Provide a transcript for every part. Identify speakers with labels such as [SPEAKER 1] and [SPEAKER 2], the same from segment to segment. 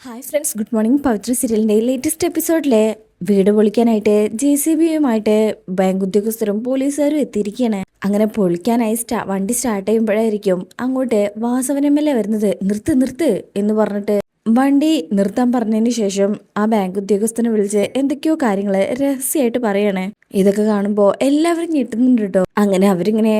[SPEAKER 1] Hi friends good morning Pavithra സീരിയലിന്റെ latest എപ്പിസോഡിലെ വീട് പൊളിക്കാനായിട്ട് ജെ സി ബിയുമായിട്ട് ബാങ്ക് ഉദ്യോഗസ്ഥരും പോലീസുകാരും എത്തിയിരിക്കുകയാണ്. അങ്ങനെ പൊളിക്കാനായി സ്റ്റാ വണ്ടി സ്റ്റാർട്ട് ചെയ്യുമ്പോഴായിരിക്കും അങ്ങോട്ട് വാസവൻ എൽ എ വരുന്നത്. നിർത്ത് നിർത്ത് എന്ന് പറഞ്ഞിട്ട് വണ്ടി നിർത്താൻ പറഞ്ഞതിന് ശേഷം ആ ബാങ്ക് ഉദ്യോഗസ്ഥനെ വിളിച്ച് എന്തൊക്കെയോ കാര്യങ്ങൾ രഹസ്യമായിട്ട് പറയണേ. ഇതൊക്കെ കാണുമ്പോൾ എല്ലാവരും ഞെട്ടുന്നുണ്ട് കേട്ടോ അങ്ങനെ അവരിങ്ങനെ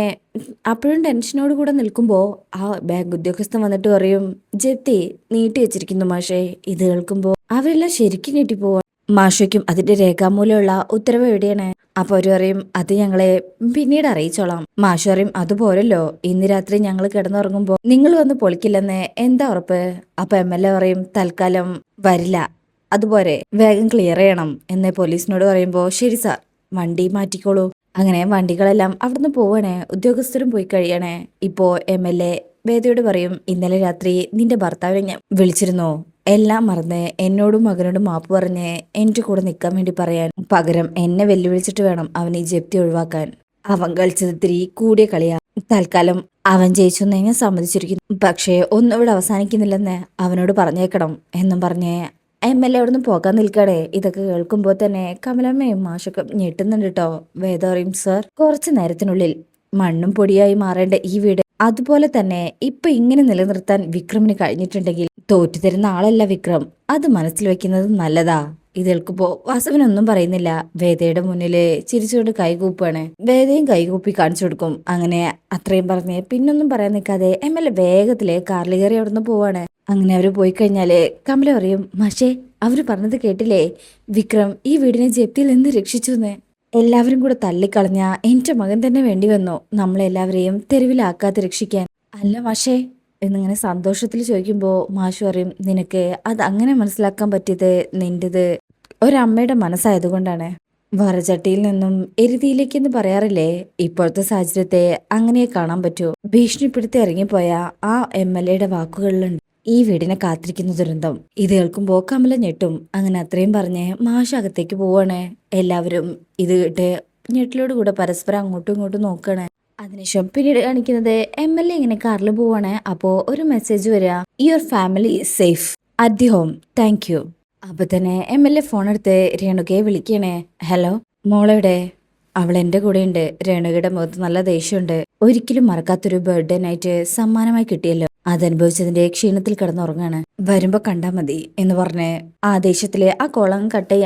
[SPEAKER 1] അപ്പോഴും ടെൻഷനോട് കൂടെ നിൽക്കുമ്പോൾ ആ ബാങ്ക് ഉദ്യോഗസ്ഥൻ വന്നിട്ട് പറയും ജെത്തി നീട്ടി വെച്ചിരിക്കുന്നു മാഷേ. ഇത് കേൾക്കുമ്പോൾ അവരെല്ലാം ശരിക്കും ഞെട്ടിപ്പോവാ മാഷയ്ക്കും അതിന്റെ രേഖാമൂലമുള്ള ഉത്തരവ് എവിടെയാണ്? അപ്പൊ അവർ പറയും അത് ഞങ്ങളെ പിന്നീട് അറിയിച്ചോളാം. മാഷ് പറയും അതുപോലല്ലോ ഇന്ന് രാത്രി ഞങ്ങൾ കിടന്നുറങ്ങുമ്പോ നിങ്ങൾ വന്ന് പൊളിക്കില്ലെന്ന് എന്താ ഉറപ്പ്? അപ്പൊ എം എൽ എ പറയും തൽക്കാലം വരില്ല അതുപോലെ വേഗം ക്ലിയർ ചെയ്യണം. എന്ന് പോലീസിനോട് പറയുമ്പോ ശരി സാർ വണ്ടി മാറ്റിക്കോളൂ. അങ്ങനെ വണ്ടികളെല്ലാം അവിടുന്ന് പോവണേ ഉദ്യോഗസ്ഥരും പോയി കഴിയണേ. ഇപ്പോ എം എൽ എ വേദയോട് പറയും ഇന്നലെ രാത്രി നിന്റെ ഭർത്താവിനെ ഞാൻ വിളിച്ചിരുന്നു എല്ലാം മറന്ന് എന്നോടും മകനോടും മാപ്പ് പറഞ്ഞ് എന്റെ കൂടെ നിൽക്കാൻ വേണ്ടി പറയാൻ പകരം എന്നെ വെല്ലുവിളിച്ചിട്ട് വേണം അവൻ ഈ ജപ്തി ഒഴിവാക്കാൻ. അവൻ കളിച്ചത് ഇത്തിരി കൂടിയ കളിയാ. തൽക്കാലം അവൻ ജയിച്ചു എന്ന് ഞാൻ സമ്മതിച്ചിരിക്കുന്നു. പക്ഷേ ഒന്നും ഇവിടെ അവസാനിക്കുന്നില്ലെന്ന് അവനോട് പറഞ്ഞേക്കണം എന്നും പറഞ്ഞ് എം എൽ എ അവിടെ നിന്ന് പോകാൻ നിൽക്കണേ ഇതൊക്കെ കേൾക്കുമ്പോൾ തന്നെ കമലമ്മയും മാഷൊക്കെ ഞെട്ടുന്നുണ്ട് കേട്ടോ. വേദ പറയും സർ കുറച്ചു നേരത്തിനുള്ളിൽ മണ്ണും പൊടിയായി മാറേണ്ട ഈ വീട്. അതുപോലെ തന്നെ ഇപ്പൊ ഇങ്ങനെ നിലനിർത്താൻ വിക്രമിന് കഴിഞ്ഞിട്ടുണ്ടെങ്കിൽ തോറ്റു തരുന്ന ആളല്ല വിക്രം. അത് മനസ്സിൽ വെക്കുന്നത് നല്ലതാ. ഇത് വാസവനൊന്നും പറയുന്നില്ല. വേദയുടെ മുന്നിൽ ചിരിച്ചുകൊണ്ട് കൈകൂപ്പാണ് വേദയും കൈകൂപ്പി കാണിച്ചു കൊടുക്കും. അങ്ങനെ അത്രയും പറഞ്ഞ് പിന്നൊന്നും പറയാൻ നിൽക്കാതെ എം എൽ എ വേഗത്തിൽ കാറിൽ കയറി അവിടുന്ന് പോവാണ്. അങ്ങനെ അവർ പോയി കഴിഞ്ഞാൽ കമല പറയും മാഷേ അവർ പറഞ്ഞത് കേട്ടില്ലേ? വിക്രം ഈ വീടിനെ ജപ്തിയിൽ നിന്ന് രക്ഷിച്ചു എന്ന് എല്ലാവരും കൂടെ തള്ളിക്കളഞ്ഞ എന്റെ മകൻ തന്നെ വേണ്ടി വന്നു. നമ്മളെല്ലാവരെയും തെരുവിലാക്കാതെ രക്ഷിക്കാൻ. അല്ല മാഷേ എന്നിങ്ങനെ സന്തോഷത്തിൽ ചോദിക്കുമ്പോൾ മാഷു പറയും നിനക്ക് അത് അങ്ങനെ മനസ്സിലാക്കാൻ പറ്റിയത് നിന്റെത് ഒരമ്മയുടെ മനസ്സായതുകൊണ്ടാണ്. വറചട്ടിയിൽ നിന്നും എരുതിയിലേക്ക് എന്ന് പറയാറില്ലേ ഇപ്പോഴത്തെ സാഹചര്യത്തെ അങ്ങനെ കാണാൻ പറ്റൂ. ഭീഷണിപ്പെടുത്തി ഇറങ്ങിപ്പോയ ആ എം എൽ എയുടെ വാക്കുകളിലുണ്ട് ഈ വീടിനെ കാത്തിരിക്കുന്ന ദുരന്തം. ഇത് കേൾക്കുമ്പോൾ കമല ഞെട്ടും. അങ്ങനെ അത്രയും പറഞ്ഞ് മാഷ് അകത്തേക്ക് പോവാണ്. എല്ലാവരും ഇത് കേട്ട് ഞെട്ടിലോട് കൂടെ പരസ്പരം അങ്ങോട്ടും ഇങ്ങോട്ടും നോക്കാണ്. അതിനുശേഷം പിന്നീട് കാണിക്കുന്നത് എം എൽ എ ഇങ്ങനെ കാറിൽ പോവാണ്. അപ്പോ ഒരു മെസ്സേജ് വരിക your family safe at the home thank you അപ്പൊ തന്നെ എം എൽ എ ഫോൺ എടുത്ത് രേണുകയെ വിളിക്കണേ ഹലോ മോളെവിടെ? അവൾ എന്റെ കൂടെയുണ്ട്. രേണുകയുടെ മുഖത്ത് നല്ല ദേഷ്യമുണ്ട്. ഒരിക്കലും മറക്കാത്തൊരു ബർത്ത്ഡേ നൈറ്റ് സമ്മാനമായി കിട്ടിയല്ലോ. അതനുഭവിച്ചതിന്റെ ക്ഷീണത്തിൽ കിടന്നുറങ്ങാണ്. വരുമ്പോ കണ്ടാ മതി എന്ന് പറഞ്ഞ് ആ ദേശത്തിലെ ആ കോളം കട്ട്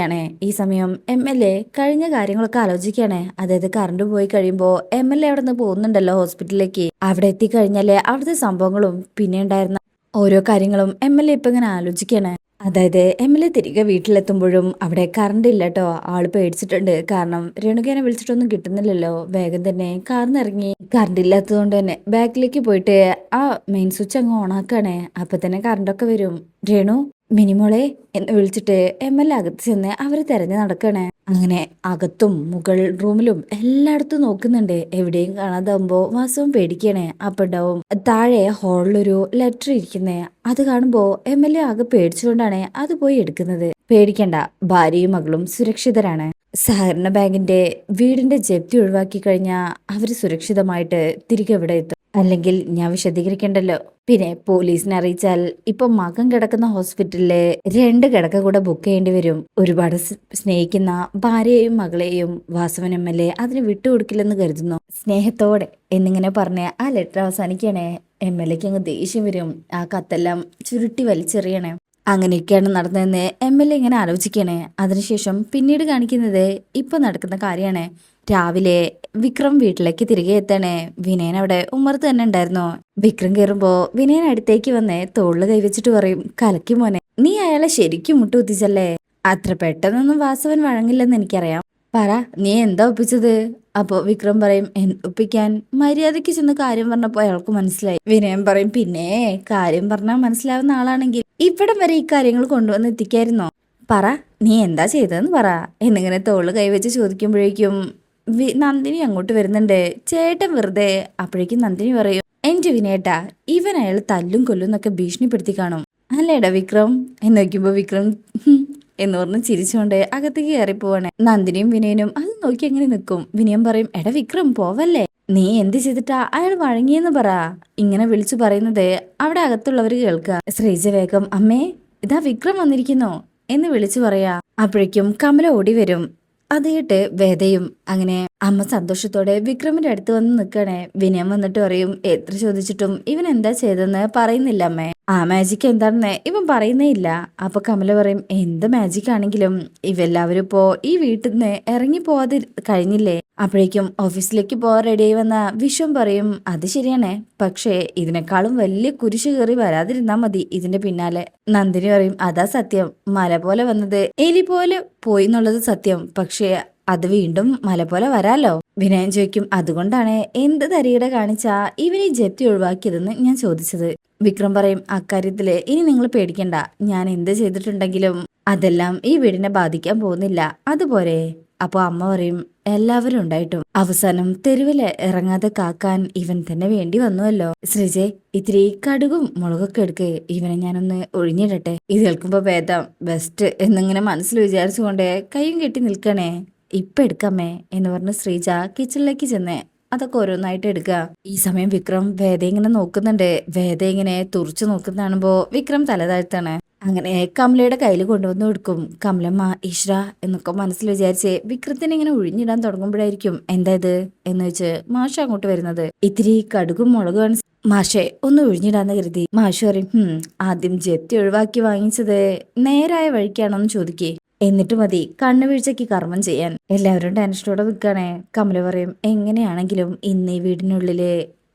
[SPEAKER 1] ഈ സമയം എം എൽ എ കഴിഞ്ഞ കാര്യങ്ങളൊക്കെ ആലോചിക്കുകയാണ്. അതായത് കറണ്ട് പോയി കഴിയുമ്പോ എം എൽ എ അവിടെ നിന്ന് പോകുന്നുണ്ടല്ലോ ഹോസ്പിറ്റലിലേക്ക് അവിടെ എത്തിക്കഴിഞ്ഞാൽ അവിടുത്തെ സംഭവങ്ങളും പിന്നെ ഉണ്ടായിരുന്ന ഓരോ കാര്യങ്ങളും എം എൽ എ ഇപ്പൊ ഇങ്ങനെ ആലോചിക്കാണ് അതായത് എം എൽ എ തിരികെ വീട്ടിലെത്തുമ്പോഴും അവിടെ കറണ്ട് ഇല്ല കേട്ടോ ആൾ പേടിച്ചിട്ടുണ്ട്. കാരണം രേണുകേനെ വിളിച്ചിട്ടൊന്നും കിട്ടുന്നില്ലല്ലോ. വേഗം തന്നെ കാറിന്ന് ഇറങ്ങി. കറണ്ട് ഇല്ലാത്തതുകൊണ്ട് തന്നെ ബാക്കിലേക്ക് പോയിട്ട് ആ മെയിൻ സ്വിച്ച് അങ്ങ് ഓണാക്കാണ് അപ്പൊ തന്നെ കറണ്ടൊക്കെ വരും. രേണു മിനിമോളെ എന്ന് വിളിച്ചിട്ട് എം എൽ അകത്ത് ചെന്ന് അവർ തെരഞ്ഞു നടക്കണേ. അങ്ങനെ അകത്തും മുകൾ റൂമിലും എല്ലായിടത്തും നോക്കുന്നുണ്ട്. എവിടെയും കാണാതാകുമ്പോ വാസവും പേടിക്കണേ. അപ്പൊ ഉണ്ടാവും താഴെ ഹാളിലൊരു ലെറ്റർ ഇരിക്കുന്നേ. അത് കാണുമ്പോ എം എൽ എ ആകെ പേടിച്ചുകൊണ്ടാണ് അത് പോയി എടുക്കുന്നത്. പേടിക്കണ്ട. ഭാര്യയും മകളും സുരക്ഷിതരാണ്. സഹകരണ ബാങ്കിന്റെ വീടിന്റെ ജപ്തി ഒഴിവാക്കി കഴിഞ്ഞാൽ അവർ സുരക്ഷിതമായിട്ട് തിരികെ ഇവിടെ എത്തും? അല്ലെങ്കിൽ ഞാൻ വിശദീകരിക്കണ്ടല്ലോ? പിന്നെ പോലീസിനെ അറിയിച്ചാൽ ഇപ്പൊ മകൻ കിടക്കുന്ന ഹോസ്പിറ്റലിൽ രണ്ട് കിടക്ക കൂടെ ബുക്ക് ചെയ്യേണ്ടി വരും. ഒരുപാട് സ്നേഹിക്കുന്ന ഭാര്യയെയും മകളെയും വാസവൻ എം എൽ എ അതിന് വിട്ടുകൊടുക്കില്ലെന്ന് കരുതുന്നു. സ്നേഹത്തോടെ എന്നിങ്ങനെ പറഞ്ഞ് ആ ലെറ്റർ അവസാനിക്കണേ. എം എൽ എക്ക് അങ്ങ് ദേഷ്യം വരും. ആ കത്തെല്ലാം ചുരുട്ടി വലിച്ചെറിയണേ. അങ്ങനെയൊക്കെയാണ് നടന്നതെന്ന് എം എൽ എ ഇങ്ങനെ ആലോചിക്കണേ. അതിനുശേഷം പിന്നീട് കാണിക്കുന്നത് ഇപ്പൊ നടക്കുന്ന കാര്യമാണ്. രാവിലെ വിക്രം വീട്ടിലേക്ക് തിരികെ എത്തണേ. വിനയൻ അവിടെ ഉമ്മർത്ത് തന്നെ ഉണ്ടായിരുന്നു? വിക്രം കയറുമ്പോ വിനയൻ അടുത്തേക്ക് വന്ന് തോളിൽ കൈവച്ചിട്ട് പറയും കലക്കി മോനെ നീ അയാളെ ശരിക്കും മുട്ടുകുത്തിച്ചല്ലേ അത്ര പെട്ടെന്നൊന്നും വാസവൻ വഴങ്ങില്ലെന്ന് എനിക്കറിയാം. പറ നീ എന്താ ഒപ്പിച്ചത്? അപ്പോ വിക്രം പറയും "എൻ- ഒപ്പിക്കാൻ. മര്യാദയ്ക്ക് ചെന്ന് കാര്യം പറഞ്ഞപ്പോ അയാൾക്ക് മനസ്സിലായി. വിനയൻ പറയും പിന്നെ കാര്യം പറഞ്ഞാൽ മനസ്സിലാവുന്ന ആളാണെങ്കിൽ ഇവിടം വരെ ഈ കാര്യങ്ങൾ കൊണ്ടുവന്ന് എത്തിക്കായിരുന്നോ? പറ നീ എന്താ ചെയ്തതെന്ന് പറ. എന്നിങ്ങനെ തോൾ കൈവച്ച് ചോദിക്കുമ്പോഴേക്കും നന്ദിനി അങ്ങോട്ട് വരുന്നുണ്ട്. ചേട്ടൻ വെറുതെ അപ്പോഴേക്കും നന്ദിനി പറയും എന്റെ വിനേട്ടാ ഇവൻ അയാൾ തല്ലും കൊല്ലും എന്നൊക്കെ ഭീഷണിപ്പെടുത്തി കാണും. അല്ലേടാ വിക്രം? എന്ന് നോക്കുമ്പോൾ വിക്രം എന്ന് പറഞ്ഞ് ചിരിച്ചുകൊണ്ട് അകത്തേക്ക് കയറി പോവാണ് നന്ദിനിയും വിനയനും അത് നോക്കി അങ്ങനെ നിൽക്കും വിനയം പറയും എടാ വിക്രം പോവല്ലേ? നീ എന്ത് ചെയ്തിട്ടാ അയാൾ വഴങ്ങിയെന്ന് പറ. ഇങ്ങനെ വിളിച്ചു പറയുന്നത് അവിടെ അകത്തുള്ളവർ കേൾക്കുക ശ്രീജ വേഗം അമ്മേ ഇതാ വിക്രം വന്നിരിക്കുന്നു. എന്ന് വിളിച്ചു പറയാ. അപ്പോഴേക്കും കമല ഓടി വരും. അത് കേട്ട് വേദയും അങ്ങനെ അമ്മ സന്തോഷത്തോടെ വിക്രമിന്റെ അടുത്ത് വന്ന് നിൽക്കണേ വിനയം വന്നിട്ട് പറയും എത്ര ചോദിച്ചിട്ടും ഇവൻ എന്താ ചെയ്തെന്ന് പറയുന്നില്ല അമ്മേ. ആ മാജിക് എന്താണെന്ന് ഇവൻ പറയുന്നേ ഇല്ല. അപ്പൊ കമല പറയും എന്ത് മാജിക് ആണെങ്കിലും ഇവെല്ലാവരും ഇപ്പോ ഈ വീട്ടിൽ നിന്ന് ഇറങ്ങി പോവാതെ കഴിഞ്ഞില്ലേ? അപ്പോഴേക്കും ഓഫീസിലേക്ക് പോവാൻ റെഡിയായി വന്ന വിശ്വം പറയും അത് ശരിയാണ്. പക്ഷേ ഇതിനേക്കാളും വലിയ കുരിശ് കയറി വരാതിരുന്നാ മതി ഇതിന്റെ പിന്നാലെ. നന്ദിനി പറയും അതാ സത്യം. മല പോലെ വന്നത് എലി പോലെ പോയി എന്നുള്ളത് സത്യം. പക്ഷേ അത് വീണ്ടും മല പോലെ വരാലോ? വിനയൻ ചോദിക്കും അതുകൊണ്ടാണ് എന്ത് തരികിട കാണിച്ചാ ഇവനെ ജപ്തി ഒഴിവാക്കിയതെന്ന് ഞാൻ ചോദിച്ചത്? വിക്രം പറയും അക്കാര്യത്തിൽ ഇനി നിങ്ങൾ പേടിക്കണ്ട. ഞാൻ എന്ത് ചെയ്തിട്ടുണ്ടെങ്കിലും അതെല്ലാം ഈ വീടിനെ ബാധിക്കാൻ പോകുന്നില്ല. അതുപോലെ. അപ്പോൾ അമ്മ പറയും എല്ലാവരും ഉണ്ടായിട്ടും. അവസാനം തെരുവിൽ ഇറങ്ങാതെ കാക്കാൻ ഇവൻ തന്നെ വേണ്ടി വന്നുവല്ലോ. ശ്രീജെ ഇത്തിരി കടുകും മുളകൊക്കെ എടുക്ക്. ഇവനെ ഞാനൊന്ന് ഒഴിഞ്ഞിടട്ടെ. ഇത് കേൾക്കുമ്പോ ഭേദം. ബെസ്റ്റ് എന്നിങ്ങനെ മനസ്സിൽ വിചാരിച്ചുകൊണ്ട് കൈയും കെട്ടി നിൽക്കണേ. ഇപ്പൊ എടുക്കാമേ എന്ന് പറഞ്ഞ് ശ്രീജ കിച്ചണിലേക്ക് ചെന്ന് അതൊക്കെ ഓരോന്നായിട്ട് എടുക്കുക ഈ സമയം വിക്രം വേദ ഇങ്ങനെ നോക്കുന്നുണ്ട്. വേദ ഇങ്ങനെ തുറച്ചു നോക്കുന്ന വിക്രം തലതാഴ്ത്താണ് അങ്ങനെ കമലയുടെ കയ്യിൽ കൊണ്ടുവന്ന് കൊടുക്കും. കമലമ്മ ഇഷ്ര എന്നൊക്കെ മനസ്സിൽ വിചാരിച്ച് വിക്രത്തിനെ ഇങ്ങനെ ഒഴിഞ്ഞിടാൻ തുടങ്ങുമ്പോഴായിരിക്കും എന്താ ഇത് എന്ന് വെച്ച് മാഷ അങ്ങോട്ട് വരുന്നത്. ഇത്തിരി കടുകും മുളകുമാണ് മാഷെ ഒന്ന് ഒഴിഞ്ഞിടാന്ന് കരുതി. മാഷ് പറയും ആദ്യം ജപ്തി ഒഴിവാക്കി വാങ്ങിച്ചത് നേരായ വഴിക്കാണോന്ന് ചോദിക്കേ. എന്നിട്ട് മതി കണ്ണുവീഴ്ചയ്ക്ക് കർമ്മം ചെയ്യാൻ. എല്ലാവരും ടെൻഷനോടെ നിൽക്കണേ കമല പറയും എങ്ങനെയാണെങ്കിലും ഇന്ന് ഈ വീടിനുള്ളിൽ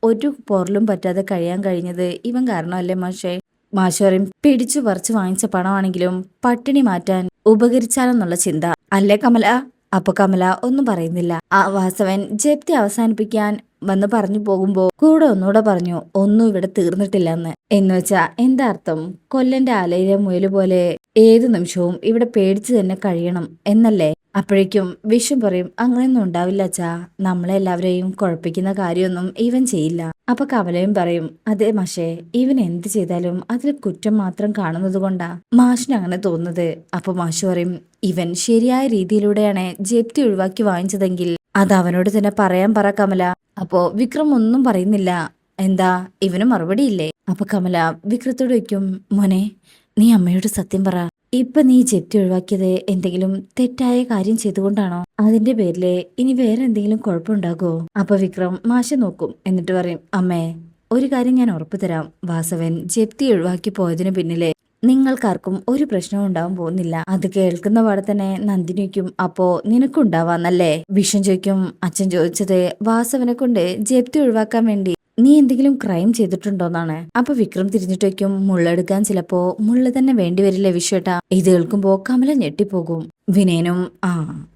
[SPEAKER 1] ഒരു പൊറലും പറ്റാതെ കഴിയാൻ കഴിഞ്ഞത് ഇവൻ കാരണമല്ലേ മാഷേ? മാഷ് പറയും പിടിച്ചു പറിച്ചു വാങ്ങിച്ച പണമാണെങ്കിലും പട്ടിണി മാറ്റാൻ ഉപകരിച്ചാലെന്നുള്ള ചിന്ത. അല്ലേ കമല? അപ്പൊ കമല ഒന്നും പറയുന്നില്ല. ആ വാസവൻ ജപ്തി അവസാനിപ്പിക്കാൻ വന്ന് പറഞ്ഞു പോകുമ്പോ കൂടെ ഒന്നുകൂടെ പറഞ്ഞു ഒന്നും ഇവിടെ തീർന്നിട്ടില്ലെന്ന്. എന്ന് വെച്ചാ എന്താ അർത്ഥം? കൊല്ലന്റെ ആലയിലെ മുയൽ പോലെ ഏതു നിമിഷവും ഇവിടെ പേടിച്ചു തന്നെ കഴിയണം എന്നല്ലേ? അപ്പോഴേക്കും വിഷു പറയും അങ്ങനെയൊന്നും ഉണ്ടാവില്ല അച്ഛാ. നമ്മളെല്ലാവരെയും കുഴപ്പിക്കുന്ന കാര്യമൊന്നും ഇവൻ ചെയ്യില്ല. അപ്പൊ കമലയും പറയും അതെ മാഷേ ഇവൻ എന്ത് ചെയ്താലും അതിൽ കുറ്റം മാത്രം കാണുന്നത് കൊണ്ടാ. മാഷിന് അങ്ങനെ തോന്നുന്നത്. അപ്പൊ മാഷു പറയും ഇവൻ ശരിയായ രീതിയിലൂടെയാണ് ജപ്തി ഒഴിവാക്കി വാങ്ങിച്ചതെങ്കിൽ അത് അവനോട് തന്നെ പറയാൻ പറ കമല. അപ്പോ വിക്രം ഒന്നും പറയുന്നില്ല. എന്താ ഇവന് മറുപടിയില്ലേ? അപ്പൊ കമല വിക്രത്തോട് വയ്ക്കും മോനെ നീ അമ്മയോട് സത്യം പറ. ഇപ്പൊ നീ ജപ്തി ഒഴിവാക്കിയത് എന്തെങ്കിലും തെറ്റായ കാര്യം ചെയ്തുകൊണ്ടാണോ? അതിന്റെ പേരിൽ ഇനി വേറെ എന്തെങ്കിലും കുഴപ്പമുണ്ടാകുമോ അപ്പൊ വിക്രം മാഷ നോക്കും എന്നിട്ട് പറയും അമ്മേ ഒരു കാര്യം ഞാൻ ഉറപ്പു തരാം. വാസവൻ ജപ്തി ഒഴിവാക്കി പോയതിനു പിന്നിലെ നിങ്ങൾക്കാർക്കും ഒരു പ്രശ്നവും ഉണ്ടാവാൻ പോകുന്നില്ല. അത് കേൾക്കുന്ന പാടെ തന്നെ നന്ദിനിക്കും അപ്പോ നിനക്കുണ്ടാവാന്നല്ലേ വിഷം ചോദിക്കും അച്ഛൻ ചോദിച്ചത് വാസവനെ കൊണ്ട് ജപ്തി ഒഴിവാക്കാൻ വേണ്ടി നീ എന്തെങ്കിലും ക്രൈം ചെയ്തിട്ടുണ്ടോന്നാണ്. അപ്പൊ വിക്രം തിരിഞ്ഞിട്ടേക്കും മുള്ളെടുക്കാൻ ചിലപ്പോ മുള്ള തന്നെ വേണ്ടിവരില്ലേ വിശ്വേട്ടാ ഇത് കേൾക്കുമ്പോ കമല ഞെട്ടിപ്പോകും. വിനയനും ആ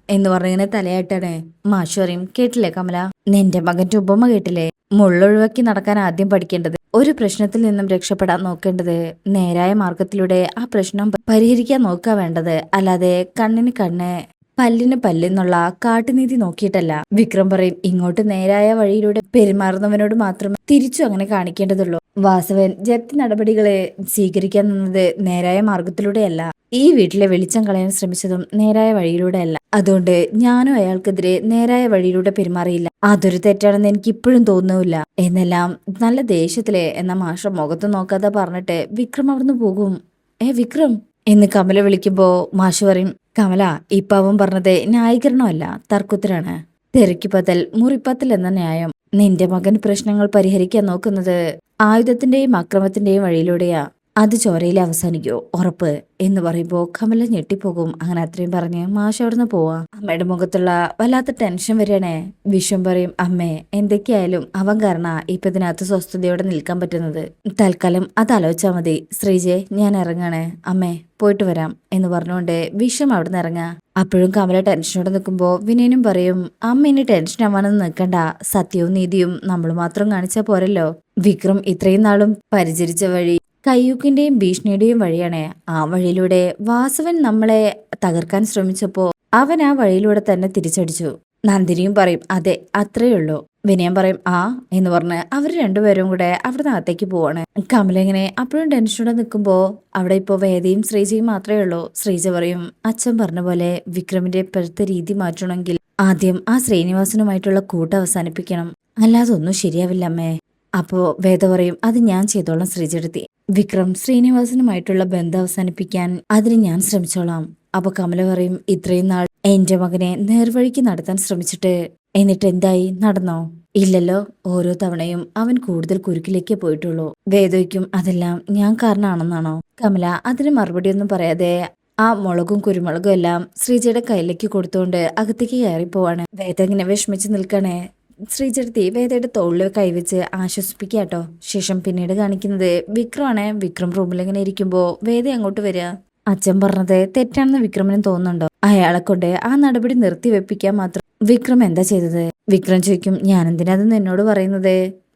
[SPEAKER 1] എന്ന് പറഞ്ഞിങ്ങനെ തലയാട്ടാണ്. മാഷു കേട്ടില്ലേ കമല? നിന്റെ മകന്റെ ഉപമ കേട്ടില്ലേ? മുള്ളൊഴിവാക്കി നടക്കാൻ ആദ്യം പഠിക്കേണ്ടത്. ഒരു പ്രശ്നത്തിൽ നിന്നും രക്ഷപ്പെടാൻ നോക്കേണ്ടത്. നേരായ മാർഗത്തിലൂടെ ആ പ്രശ്നം പരിഹരിക്കാൻ നോക്കുക വേണ്ടത്. അല്ലാതെ കണ്ണിന് കണ്ണ് പല്ലിന് പല്ലെന്നുള്ള കാട്ടുനീതി നോക്കിയിട്ടല്ല. വിക്രം പറയും ഇങ്ങോട്ട് നേരായ വഴിയിലൂടെ പെരുമാറുന്നവനോട് മാത്രമേ തിരിച്ചു അങ്ങനെ കാണിക്കേണ്ടതുള്ളൂ. വാസവൻ ജപ്തി നടപടികളെ സ്വീകരിക്കാൻ നിന്നത് നേരായ മാർഗത്തിലൂടെയല്ല. ഈ വീട്ടിലെ വെളിച്ചം കളയാൻ ശ്രമിച്ചതും നേരായ വഴിയിലൂടെയല്ല. അതുകൊണ്ട് ഞാനും അയാൾക്കെതിരെ നേരായ വഴിയിലൂടെ പെരുമാറിയില്ല. അതൊരു തെറ്റാണെന്ന് എനിക്ക് ഇപ്പോഴും തോന്നുന്നില്ല. എന്നെല്ലാം നല്ല ദേഷ്യത്തിലെ എന്ന മാഷ മുഖത്ത് നോക്കാതെ പറഞ്ഞിട്ട് വിക്രം അവിടുന്ന് പോകും. ഏ വിക്രം? എന്ന് കമല വിളിക്കുമ്പോ മാഷ് പറയും കമല ഇപ്പൊ അവൻ പറഞ്ഞത് ന്യായീകരണമല്ല തർക്കുത്തരാണ് തെരക്കിപ്പത്തൽ മുറിപ്പത്തൽ എന്ന ന്യായം. നിന്റെ മകൻ പ്രശ്നങ്ങൾ പരിഹരിക്കാൻ നോക്കുന്നത് ആയുധത്തിന്റെയും അക്രമത്തിന്റെയും വഴിയിലൂടെയാ. അത് ചോരയിൽ അവസാനിക്കോ. ഉറപ്പ് എന്ന് പറയുമ്പോ കമല ഞെട്ടിപ്പോകും. അങ്ങനെ അത്രയും പറഞ്ഞ് മാഷ അവിടുന്ന് പോവാ. അമ്മയുടെ മുഖത്തുള്ള വല്ലാത്ത ടെൻഷൻ വരികയാണേ. വിഷം പറയും അമ്മേ എന്തൊക്കെയായാലും അവൻ കാരണ ഇപ്പൊ ഇതിനകത്ത് സ്വസ്ഥതയോടെ നിൽക്കാൻ പറ്റുന്നത്. തൽക്കാലം അത് ആലോചിച്ചാ മതി. ശ്രീജെ ഞാൻ ഇറങ്ങാണേ. അമ്മേ പോയിട്ട് വരാം. എന്ന് പറഞ്ഞുകൊണ്ട് വിഷം അവിടുന്ന് ഇറങ്ങാ. അപ്പോഴും കമല ടെൻഷനോടെ നിൽക്കുമ്പോൾ വിനയനും പറയും അമ്മ ഇനി ടെൻഷൻ ആവാനൊന്നും നിൽക്കണ്ട. സത്യവും നീതിയും നമ്മൾ മാത്രം കാണിച്ചാൽ പോരല്ലോ. വിക്രം ഇത്രയും നാളും പരിചരിച്ച വഴി കയ്യൂക്കിന്റെയും ഭീഷണിയുടെയും വഴിയാണ്. ആ വഴിയിലൂടെ വാസവൻ നമ്മളെ തകർക്കാൻ ശ്രമിച്ചപ്പോ അവൻ ആ വഴിയിലൂടെ തന്നെ തിരിച്ചടിച്ചു. നന്ദിനിയും പറയും അതെ അത്രയേ ഉള്ളൂ. വിനയം പറയും ആ എന്ന് പറഞ്ഞ് അവർ രണ്ടുപേരും കൂടെ അവിടെ അകത്തേക്ക് പോവാണ്. കമല ഇങ്ങനെ അപ്പോഴും ടെൻഷനോടെ നിൽക്കുമ്പോ അവിടെ ഇപ്പോ വേദയും ശ്രീജയും മാത്രമേ ഉള്ളൂ. ശ്രീജ പറയും അച്ഛൻ പറഞ്ഞ പോലെ വിക്രമിന്റെ ഇപ്പോഴത്തെ രീതി മാറ്റണമെങ്കിൽ ആദ്യം ആ ശ്രീനിവാസനുമായിട്ടുള്ള കൂട്ട് അവസാനിപ്പിക്കണം. അല്ലാതെ ഒന്നും ശരിയാവില്ല അമ്മേ. അപ്പോ വേദ പറയും അത് ഞാൻ ചെയ്തോളാം ശ്രീജടുത്തി വിക്രം ശ്രീനിവാസനുമായിട്ടുള്ള ബന്ധം അവസാനിപ്പിക്കാൻ അതിന് ഞാൻ ശ്രമിച്ചോളാം. അപ്പൊ കമല പറയും ഇത്രയും നാൾ എന്റെ മകനെ നേർവഴിക്ക് നടത്താൻ ശ്രമിച്ചിട്ട് എന്നിട്ട് എന്തായി? നടന്നോ? ഇല്ലല്ലോ ഓരോ തവണയും അവൻ കൂടുതൽ കുരുക്കിലേക്ക് പോയിട്ടുള്ളൂ. വേദയ്ക്കും അതെല്ലാം ഞാൻ കാരണമാണെന്നാണോ കമല അതിന് മറുപടി ഒന്നും പറയാതെ ആ മുളകും കുരുമുളകും എല്ലാം ശ്രീജയുടെ കയ്യിലേക്ക് കൊടുത്തുകൊണ്ട് അകത്തേക്ക് കയറി പോവാണ് വേദ ഇങ്ങനെ വിഷമിച്ച് നിൽക്കണേ. ശ്രീചരത്തി വേദയുടെ തോളിൽ കൈവച്ച് ആശ്വസിപ്പിക്കാട്ടോ ശേഷം പിന്നീട് കാണിക്കുന്നത് വിക്രമാണ്. വിക്രം റൂമിൽ ഇങ്ങനെ ഇരിക്കുമ്പോ വേദ അങ്ങോട്ട് വരിക? അച്ഛൻ പറഞ്ഞത് തെറ്റാണെന്ന് വിക്രമിന് തോന്നുന്നുണ്ടോ? അയാളെ കൊണ്ട് ആ നടപടി നിർത്തിവെപ്പിക്കാൻ മാത്രം വിക്രം എന്താ ചെയ്തത്? വിക്രം ചോദിക്കും ഞാൻ എന്തിനാ അത് എന്നോട് പറയുന്നത്?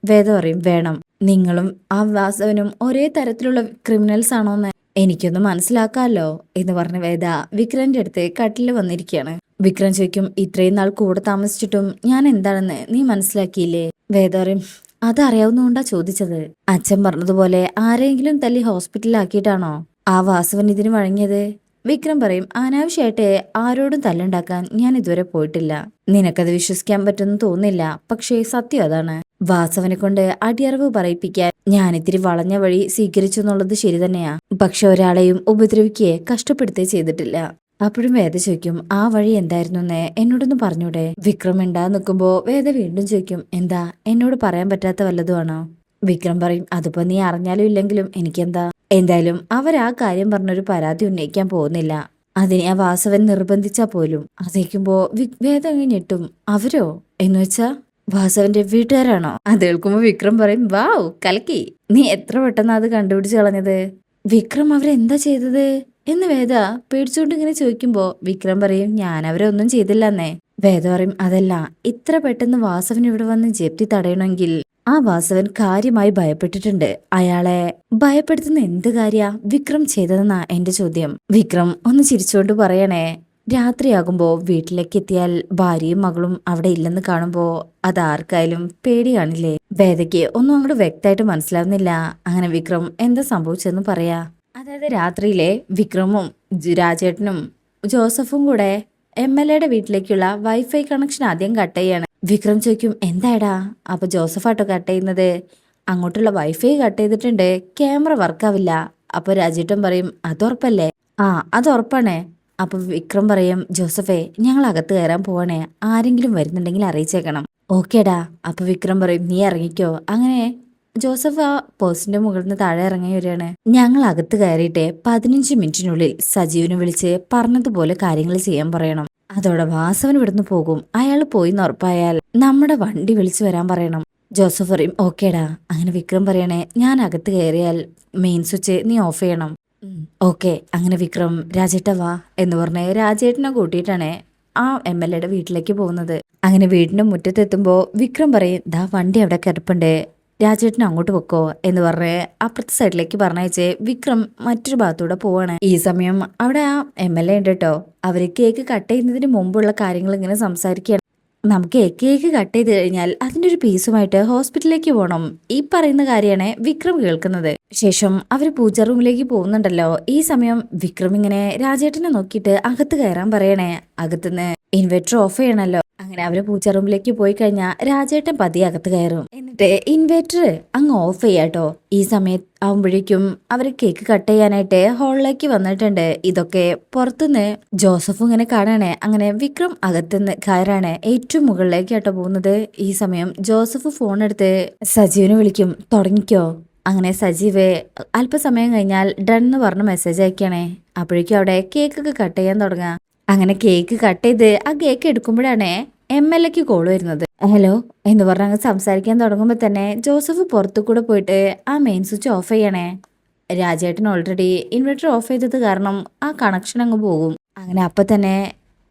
[SPEAKER 1] വേദ പറയും വേണം. നിങ്ങളും ആ വാസവനും ഒരേ തരത്തിലുള്ള ക്രിമിനൽസ് ആണോന്ന് എനിക്കൊന്ന് മനസ്സിലാക്കാമല്ലോ എന്ന് പറഞ്ഞ വേദ വിക്രന്റെ അടുത്ത് കട്ടിൽ വന്നിരിക്കുകയാണ്. വിക്രം ചോദിക്കും ഇത്രയും നാൾ കൂടെ താമസിച്ചിട്ടും ഞാൻ എന്താണെന്ന് നീ മനസ്സിലാക്കിയില്ലേ? വേദ അത് അതറിയാവുന്നതുകൊണ്ടാ ചോദിച്ചത്. അച്ഛൻ പറഞ്ഞതുപോലെ ആരെങ്കിലും തല്ലി ഹോസ്പിറ്റലിലാക്കിയിട്ടാണോ? ആ വാസവൻ ഇതിന് വഴങ്ങിയത്? വിക്രം പറയും അനാവശ്യമായിട്ട് ആരോടും തല്ലുണ്ടാക്കാൻ ഞാൻ ഇതുവരെ പോയിട്ടില്ല. നിനക്കത് വിശ്വസിക്കാൻ പറ്റുമെന്ന് തോന്നില്ല പക്ഷേ സത്യം അതാണ്. വാസവനെ കൊണ്ട് അടിയറവ് പറയിപ്പിക്കാൻ ഞാൻ ഇത്തിരി വളഞ്ഞ വഴി സ്വീകരിച്ചു എന്നുള്ളത് ശരി തന്നെയാ. പക്ഷെ ഒരാളെയും ഉപദ്രവിക്കുകയെ കഷ്ടപ്പെടുത്തേ ചെയ്തിട്ടില്ല. അപ്പോഴും വേദ ചോദിക്കും ആ വഴി എന്തായിരുന്നു എന്നേ എന്നോടൊന്ന് പറഞ്ഞൂടെ? വിക്രം ഉണ്ടാ നിൽക്കുമ്പോ വേദ വീണ്ടും ചോദിക്കും എന്താ? എന്നോട് പറയാൻ പറ്റാത്ത വല്ലതുമാണോ? വിക്രം പറയും അതിപ്പോ നീ അറിഞ്ഞാലും ഇല്ലെങ്കിലും എനിക്കെന്താ? എന്തായാലും അവർ ആ കാര്യം പറഞ്ഞൊരു പരാതി ഉന്നയിക്കാൻ പോകുന്നില്ല. അതിനെ ആ വാസവൻ നിർബന്ധിച്ചാ പോലും. അതേക്കുമ്പോ വേദ ഞെട്ടും അവരോ? എന്ന് വെച്ചാ വാസവന്റെ വീട്ടുകാരാണോ? അത് കേൾക്കുമ്പോ വിക്രം പറയും വാവ് കലക്കി. നീ എത്ര പെട്ടെന്ന് അത് കണ്ടുപിടിച്ച് കളഞ്ഞത്? വിക്രം അവരെന്താ ചെയ്തത്? എന്ന് വേദ പേടിച്ചുകൊണ്ട് ഇങ്ങനെ ചോദിക്കുമ്പോ വിക്രം പറയും ഞാൻ അവരൊന്നും ചെയ്തില്ലെന്നേ. വേദ പറയും അതല്ല ഇത്ര പെട്ടെന്ന് വാസവൻ ഇവിടെ വന്ന് ജപ്തി തടയണമെങ്കിൽ ആ വാസവൻ കാര്യമായി ഭയപ്പെട്ടിട്ടുണ്ട്. അയാളെ ഭയപ്പെടുത്തുന്ന എന്ത് കാര്യ? വിക്രം ചെയ്തതെന്നാ എന്റെ ചോദ്യം. വിക്രം ഒന്ന് ചിരിച്ചുകൊണ്ട് പറയണേ രാത്രിയാകുമ്പോ വീട്ടിലേക്ക് എത്തിയാൽ ഭാര്യയും മകളും അവിടെ ഇല്ലെന്ന് കാണുമ്പോ അത് ആർക്കായാലും പേടിയാണില്ലേ? വേദയ്ക്ക് ഒന്നും അങ്ങോട്ട് വ്യക്തമായിട്ട് മനസ്സിലാവുന്നില്ല. അങ്ങനെ വിക്രം എന്താ സംഭവിച്ചെന്ന് പറയാ? അതായത് രാത്രിയിലെ വിക്രമും രാജേട്ടനും ജോസഫും കൂടെ എം എൽ എയുടെ വീട്ടിലേക്കുള്ള വൈഫൈ കണക്ഷൻ ആദ്യം കട്ട് ചെയ്യാണ്. വിക്രം ചോദിക്കും എന്തായടാ? അപ്പൊ ജോസഫാട്ടോ കട്ട് ചെയ്യുന്നത്? അങ്ങോട്ടുള്ള വൈഫൈ കട്ട് ചെയ്തിട്ടുണ്ട് ക്യാമറ വർക്കാവില്ല. അപ്പൊ രാജേട്ടൻ പറയും അത് ഉറപ്പല്ലേ? ആ അത് ഉറപ്പാണേ. അപ്പൊ വിക്രം പറയും ജോസഫേ ഞങ്ങൾ അകത്ത് കയറാൻ പോവാണേ. ആരെങ്കിലും വരുന്നുണ്ടെങ്കിൽ അറിയിച്ചേക്കണം. ഓക്കേടാ. അപ്പൊ വിക്രം പറയും നീ ഇറങ്ങിക്കോ. അങ്ങനെ ജോസഫ് ആ പേഴ്സിന്റെ മുകളിൽ നിന്ന് താഴെ ഇറങ്ങി വരികയാണ്. ഞങ്ങൾ അകത്ത് കയറിയിട്ട് പതിനഞ്ച് മിനിറ്റിനുള്ളിൽ സജീവിനെ വിളിച്ച് പറഞ്ഞതുപോലെ കാര്യങ്ങൾ ചെയ്യാൻ പറയണം. അതോടെ വാസവൻ ഇവിടുന്ന് പോകും. അയാൾ പോയി ഉറപ്പായാൽ നമ്മുടെ വണ്ടി വിളിച്ചു വരാൻ പറയണം. ജോസഫ് പറയും ഓക്കേടാ. അങ്ങനെ വിക്രം പറയണേ ഞാൻ അകത്ത് കയറിയാൽ മെയിൻ സ്വിച്ച് നീ ഓഫ് ചെയ്യണം. ഓക്കെ. അങ്ങനെ വിക്രം രാജേട്ട വാ. എന്ന് പറഞ്ഞ് രാജേട്ടനെ കൂട്ടിയിട്ടാണ് ആ എം എൽ എയുടെ വീട്ടിലേക്ക് പോകുന്നത്. അങ്ങനെ വീടിന്റെ മുറ്റത്തെത്തുമ്പോ വിക്രം പറയും ദാ വണ്ടി അവിടെ കിടപ്പുണ്ട്. രാജേട്ടൻ അങ്ങോട്ട് വെക്കോ എന്ന് പറഞ്ഞ് അപ്പുറത്തെ സൈഡിലേക്ക് പറഞ്ഞയച്ച് വിക്രം മറ്റൊരു ഭാഗത്തൂടെ പോവാണ്. ഈ സമയം അവിടെ ആ എം എൽ എ ഉണ്ട് കേട്ടോ അവർ കേക്ക് കട്ട് ചെയ്യുന്നതിന് മുമ്പുള്ള കാര്യങ്ങൾ ഇങ്ങനെ സംസാരിക്കുകയാണ്. നമുക്ക് കേക്ക് കട്ട് ചെയ്ത് കഴിഞ്ഞാൽ അതിന്റെ ഒരു പീസുമായിട്ട് ഹോസ്പിറ്റലിലേക്ക് പോകണം ഈ പറയുന്ന കാര്യമാണ് വിക്രം കേൾക്കുന്നത്. ശേഷം അവർ പൂജ റൂമിലേക്ക് പോകുന്നുണ്ടല്ലോ. ഈ സമയം വിക്രം ഇങ്ങനെ രാജേട്ടനെ നോക്കിയിട്ട് അകത്ത് കയറാൻ പറയണേ. അകത്തുനിന്ന് ഇൻവെർട്ടർ ഓഫ് ചെയ്യണല്ലോ അങ്ങനെ അവർ പൂച്ച റൂമിലേക്ക് പോയി കഴിഞ്ഞാൽ രാജേട്ടൻ പതി അകത്ത് കയറും. എന്നിട്ട് ഇൻവെർട്ടർ അങ്ങ് ഓഫ് ചെയ്യാട്ടോ ഈ സമയത്ത് ആവുമ്പോഴേക്കും അവർ കേക്ക് കട്ട് ചെയ്യാനായിട്ട് ഹാളിലേക്ക് വന്നിട്ടുണ്ട്. ഇതൊക്കെ പുറത്തുനിന്ന് ജോസഫും ഇങ്ങനെ കാണാണ്. അങ്ങനെ വിക്രം അകത്തുനിന്ന് കയറാണ്. ഏറ്റവും മുകളിലേക്ക് കേട്ടോ പോകുന്നത്. ഈ സമയം ജോസഫ് ഫോൺ എടുത്ത് സജീവിനെ വിളിക്കും തുടങ്ങിക്കോ. അങ്ങനെ സജീവ് അല്പസമയം കഴിഞ്ഞാൽ ഡൺ എന്ന് പറഞ്ഞ് മെസ്സേജ് അയക്കണേ. അപ്പോഴേക്കും അവിടെ കേക്കൊക്കെ കട്ട് ചെയ്യാൻ തുടങ്ങാം. അങ്ങനെ കേക്ക് കട്ട് ചെയ്ത് ആ കേക്ക് എടുക്കുമ്പോഴാണ് എം എൽ എക്ക് കോൾ വരുന്നത്. ഹലോ എന്ന് പറഞ്ഞ് അങ്ങ് സംസാരിക്കാൻ തുടങ്ങുമ്പോൾ തന്നെ ജോസഫ് പുറത്തു കൂടെ പോയിട്ട് ആ മെയിൻ സ്വിച്ച് ഓഫ് ചെയ്യണേ. രാജേട്ടൻ ഓൾറെഡി ഇൻവെർട്ടർ ഓഫ് ചെയ്തത് കാരണം ആ കണക്ഷൻ അങ്ങ് പോകും. അങ്ങനെ അപ്പം തന്നെ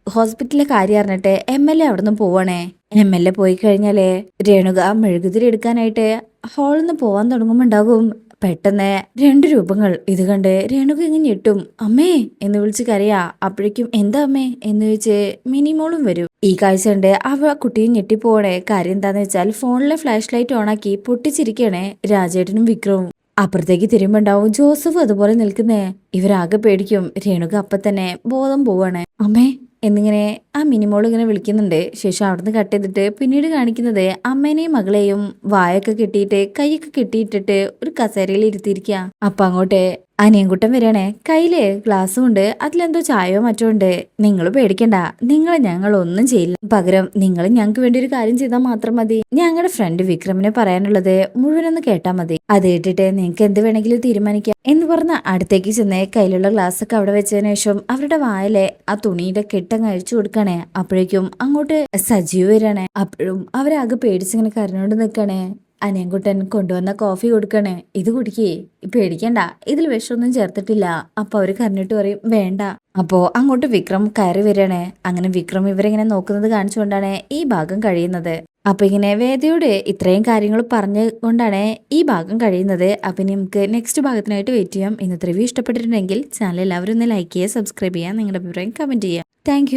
[SPEAKER 1] ഹോസ്പിറ്റലിലെ കാര്യം അറിഞ്ഞിട്ട് എം എൽ എ അവിടെ നിന്ന് പോവാണേ. എം എൽ എ പോയി കഴിഞ്ഞാലേ രേണുക മെഴുകുതിരി എടുക്കാനായിട്ട് ഹാളിൽ നിന്ന് പോവാൻ തുടങ്ങുമ്പോണ്ടാകും പെട്ടെന്ന് രണ്ട് രൂപങ്ങൾ ഇത് കണ്ട് രേണുക ഇങ്ങനെ ഞെട്ടും. അമ്മേ എന്ന് വിളിച്ച് കരയാ. അപ്പോഴേക്കും എന്താ അമ്മേ? എന്ന് ചോദിച്ച് മിനിമോളും വരും. ഈ കാഴ്ച കണ്ട് അവ കുട്ടിയും ഞെട്ടിപ്പോണേ കാര്യം എന്താന്ന് വെച്ചാൽ ഫോണിലെ ഫ്ലാഷ് ലൈറ്റ് ഓണാക്കി പൊട്ടിച്ചിരിക്കണേ രാജേട്ടനും വിക്രവും അപ്പുറത്തേക്ക് തിരുമ്പുണ്ടാവും ജോസഫ് അതുപോലെ നിൽക്കുന്നേ. ഇവരാകെ പേടിക്കും. രേണുക അപ്പൊ തന്നെ ബോധം പോവാണ്. അമ്മേ എന്നിങ്ങനെ ആ മിനിമോൾ ഇങ്ങനെ വിളിക്കുന്നുണ്ട്. ശേഷം അവിടുന്ന് കട്ട് ചെയ്തിട്ട് പിന്നീട് കാണിക്കുന്നത് അമ്മേനെയും മകളെയും വായൊക്കെ കെട്ടിയിട്ട് കൈയൊക്കെ കെട്ടിയിട്ടിട്ട് ഒരു കസേരയിൽ ഇരുത്തിയിരിക്കുക അപ്പൊ അങ്ങോട്ട് അനിയൻകുട്ടൻ വരണേ കയ്യിൽ ഗ്ലാസ്സും ഉണ്ട് അതിലെന്തോ ചായയോ മറ്റോ ഉണ്ട്. നിങ്ങൾ പേടിക്കണ്ട. നിങ്ങൾ ഞങ്ങൾ ഒന്നും ചെയ്യില്ല. പകരം നിങ്ങൾ ഞങ്ങൾക്ക് വേണ്ടി ഒരു കാര്യം ചെയ്താൽ മാത്രം മതി. ഞങ്ങളുടെ ഫ്രണ്ട് വിക്രമിനെ പറയാനുള്ളത് മുഴുവനൊന്ന് കേട്ടാൽ മതി. അത് കേട്ടിട്ട് നിങ്ങൾക്ക് എന്ത് വേണമെങ്കിലും തീരുമാനിക്കാം. എന്ന് പറഞ്ഞ അടുത്തേക്ക് ചെന്ന് കയ്യിലുള്ള ഗ്ലാസ് ഒക്കെ അവിടെ വെച്ചതിന് ശേഷം അവരുടെ വായിലെ ആ തുണിയുടെ കെട്ടങ്ങ് കഴിച്ചു കൊടുക്കണേ അപ്പോഴേക്കും അങ്ങോട്ട് സജീവ് വരണേ അപ്പോഴും അവരാകെ പേടിച്ചിങ്ങനെ കരഞ്ഞോണ്ട് നിൽക്കണേ അനിയൻകുട്ടൻ കൊണ്ടുവന്ന കോഫി കൊടുക്കണേ. ഇത് കുടിക്കേ. പേടിക്കണ്ട. ഇതിൽ വിഷമൊന്നും ചേർത്തിട്ടില്ല. അപ്പൊ അവർ കരഞ്ഞിട്ട് പറയും വേണ്ട. അപ്പോ അങ്ങോട്ട് വിക്രം കയറി വരണേ അങ്ങനെ വിക്രം ഇവരിങ്ങനെ നോക്കുന്നത് കാണിച്ചുകൊണ്ടാണ് ഈ ഭാഗം കഴിയുന്നത്. അപ്പൊ ഇങ്ങനെ വേദയോട് ഇത്രയും കാര്യങ്ങൾ പറഞ്ഞുകൊണ്ടാണ് ഈ ഭാഗം കഴിയുന്നത്. അപ്പൊ ഇനി നമുക്ക് നെക്സ്റ്റ് ഭാഗത്തിനായിട്ട് വെയിറ്റ് ചെയ്യാം. ഇന്നത്തെ റിവ്യൂ ഇഷ്ടപ്പെട്ടിട്ടുണ്ടെങ്കിൽ ചാനൽ എല്ലാവരും ഒന്ന് ലൈക്ക് ചെയ്യുക സബ്സ്ക്രൈബ് ചെയ്യുക നിങ്ങളുടെ അഭിപ്രായം കമന്റ് ചെയ്യുക. താങ്ക്